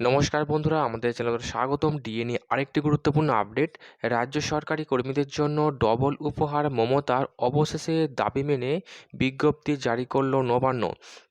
নমস্কার বন্ধুরা, আমাদের চ্যানেলে স্বাগতম। ডিএ নিয়ে আরেকটি গুরুত্বপূর্ণ আপডেট। রাজ্য সরকারি কর্মীদের জন্য ডবল উপহার, মমতার অবশেষে দাবি মেনে বিজ্ঞপ্তি জারি করল নবান্ন।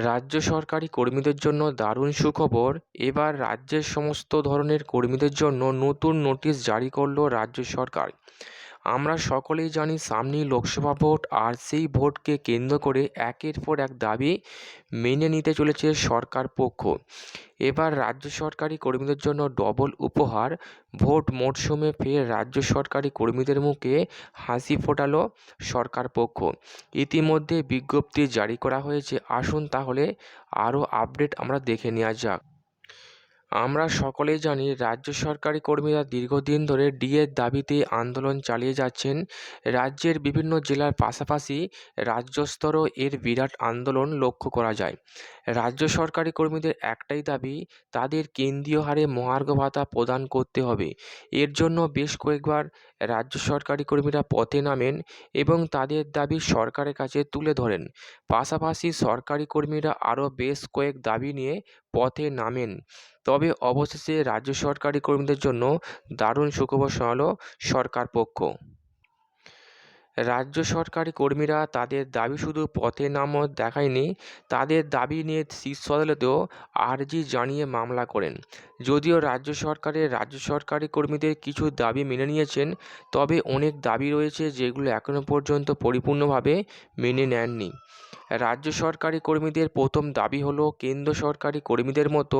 রাজ্য সরকারি কর্মীদের জন্য দারুণ সুখবর। এবার রাজ্যের সমস্ত ধরনের কর্মীদের জন্য নতুন নোটিশ জারি করল রাজ্য সরকার। আমরা সকলেই জানি সামনেই লোকসভা ভোট আর সেই ভোটকে কেন্দ্র করে একের পর এক দাবি মেনে নিতে চলেছে সরকার পক্ষ। এবার রাজ্য সরকারি কর্মীদের জন্য ডবল উপহার। ভোট মরশুমে ফের রাজ্য সরকারি কর্মীদের মুখে হাসি ফোটালো সরকার পক্ষ। ইতিমধ্যে বিজ্ঞপ্তি জারি করা হয়েছে। আসুন তাহলে আরও আপডেট আমরা দেখে নেওয়া যাক। আমরা সকলেই জানি রাজ্য সরকারি কর্মীরা দীর্ঘদিন ধরে ডিএর দাবিতে আন্দোলন চালিয়ে যাচ্ছেন। রাজ্যের বিভিন্ন জেলার পাশাপাশি রাজ্য স্তরেও এর বিরাট আন্দোলন লক্ষ্য করা যায়। রাজ্য সরকারি কর্মীদের একটাই দাবি, তাদের কেন্দ্রীয় হারে মহার্ঘ ভাতা প্রদান করতে হবে। এর জন্য বেশ কয়েকবার রাজ্য সরকারি কর্মীরা পথে নামেন এবং তাদের দাবি সরকারের কাছে তুলে ধরেন। পাশাপাশি সরকারি কর্মীরা আরও বেশ কয়েক দাবি নিয়ে পথে নামেন। তবে অবশেষে রাজ্য সরকারি কর্মীদের জন্য দারুণ সুখবর শোনালো সরকার পক্ষ। রাজ্য সরকারি কর্মীরা তাদের দাবি শুধু পথে নামও দেখায়নি, তাদের দাবি নিয়ে শীর্ষ আদালতেও আর্জি জানিয়ে মামলা করেন। যদিও রাজ্য সরকারের রাজ্য সরকারি কর্মীদের কিছু দাবি মেনে নিয়েছেন, তবে অনেক দাবি রয়েছে যেগুলো এখনও পর্যন্ত পরিপূর্ণভাবে মেনে নেননি। রাজ্য সরকারি কর্মীদের প্রথম দাবি হলো, কেন্দ্র সরকারি কর্মীদের মতো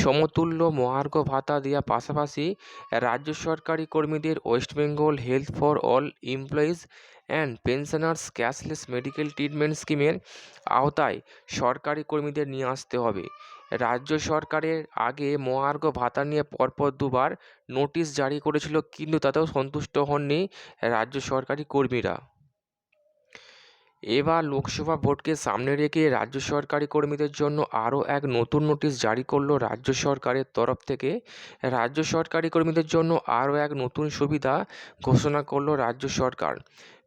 সমতুল্য মহার্ঘ ভাতা দেওয়া পাশাপাশি রাজ্য সরকারি কর্মীদের West Bengal health for all employees and pensioners cashless medical treatment স্কিমের আওতায় সরকারি কর্মীদের নিয়ে আসতে হবে। রাজ্য সরকারের আগে মহার্ঘ ভাতা নিয়ে পরপর দুবার নোটিশ জারি করেছিল, কিন্তু তাতেও সন্তুষ্ট হননি রাজ্য সরকারি কর্মীরা। এবার লোকসভা ভোটকে সামনে রেখে রাজ্য সরকারি কর্মীদের জন্য আরও এক নতুন নোটিশ জারি করল রাজ্য সরকারের তরফ থেকে। রাজ্য সরকারি কর্মীদের জন্য আরও এক নতুন সুবিধা ঘোষণা করল রাজ্য সরকার।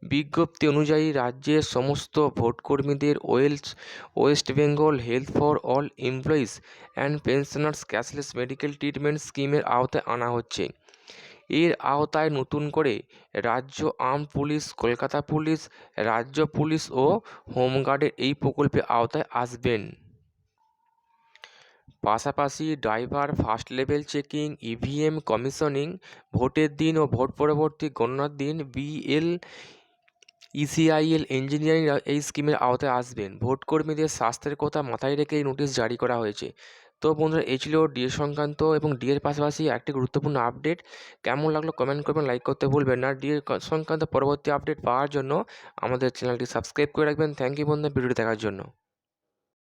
বিজ্ঞপ্তি অনুযায়ী রাজ্যের সমস্ত ভোটকর্মীদের Wales, West Bengal health for all employees and pensioners cashless medical treatment স্কিমের আওতায় আনা হচ্ছে। এর আওতায় নতুন করে রাজ্য আর্ম পুলিশ, কলকাতা পুলিশ, রাজ্য পুলিশ ও হোমগার্ডের এই প্রকল্পের আওতায় আসবেন। পাশাপাশি driver, first level checking, EVM commissioning, ভোটের দিন ও ভোট পরবর্তী গণনার দিন, বিএল, ইসিআইএল ইঞ্জিনিয়ারিং এই স্কিমের আওতায় আসবেন। ভোটকর্মীদের স্বাস্থ্যের কথা মাথায় রেখে এই নোটিশ জারি করা হয়েছে। তো বন্ধুরা, এই ছিল ডিএ সংক্রান্ত এবং ডিএর পাশাপাশি একটি গুরুত্বপূর্ণ আপডেট। কেমন লাগল কমেন্ট করবেন লাইক করতে ভুলবেন না। ডিএর সংক্রান্ত পরবর্তী আপডেট পাওয়ার জন্য আমাদের চ্যানেলটি সাবস্ক্রাইব করে রাখবেন। থ্যাংক ইউ বন্ধু ভিডিওটি দেখার জন্য।